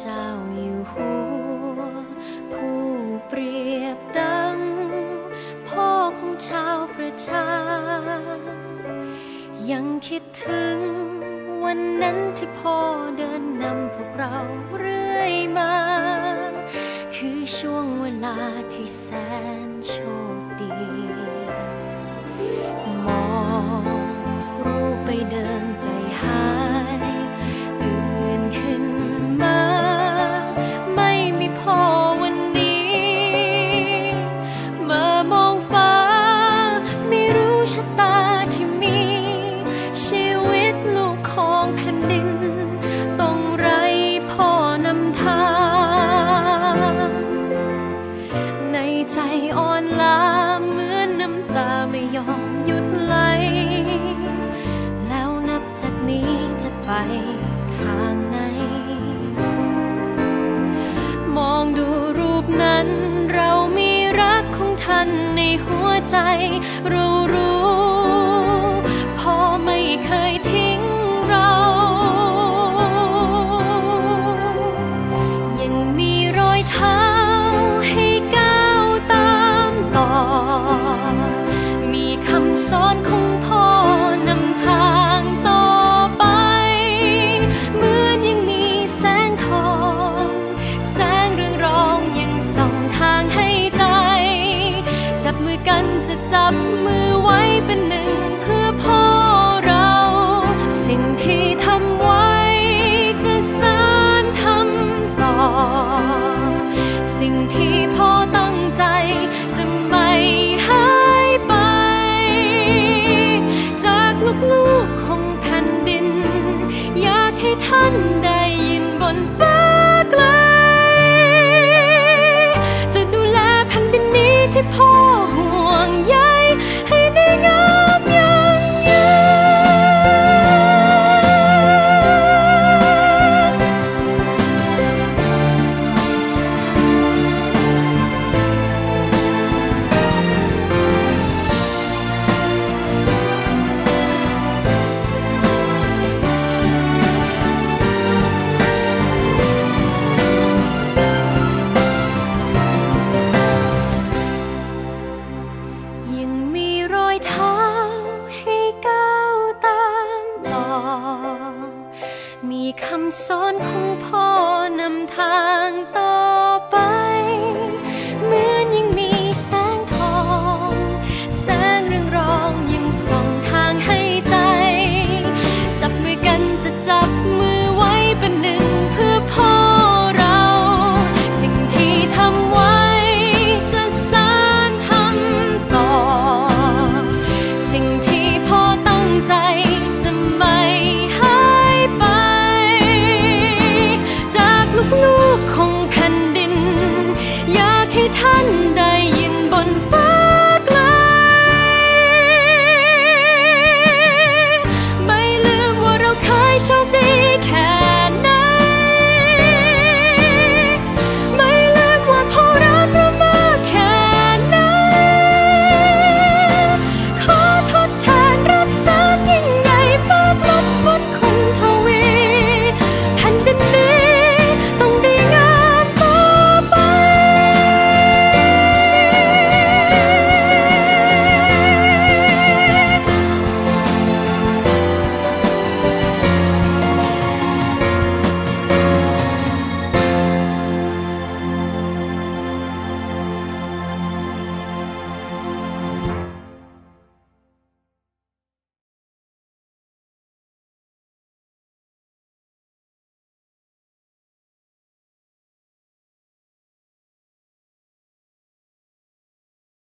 เจ้าอยู่หัว ผู้เปรียบดัง พ่อของชาวประชา ยังคิดถึง วันนั้นที่พ่อเดินนำพวกเราเรื่อยมา คือช่วงเวลาที่แสนช มหยุดไหล แล้วนับจากนี้จะไปทางไหน มองดูรูปนั้น เรามีรักของท่านในหัวใจ รู้รู้พอไม่เคยท on call. ได้ยินบนฟ้าำสอนของพ่อนำทางต่อ 听他。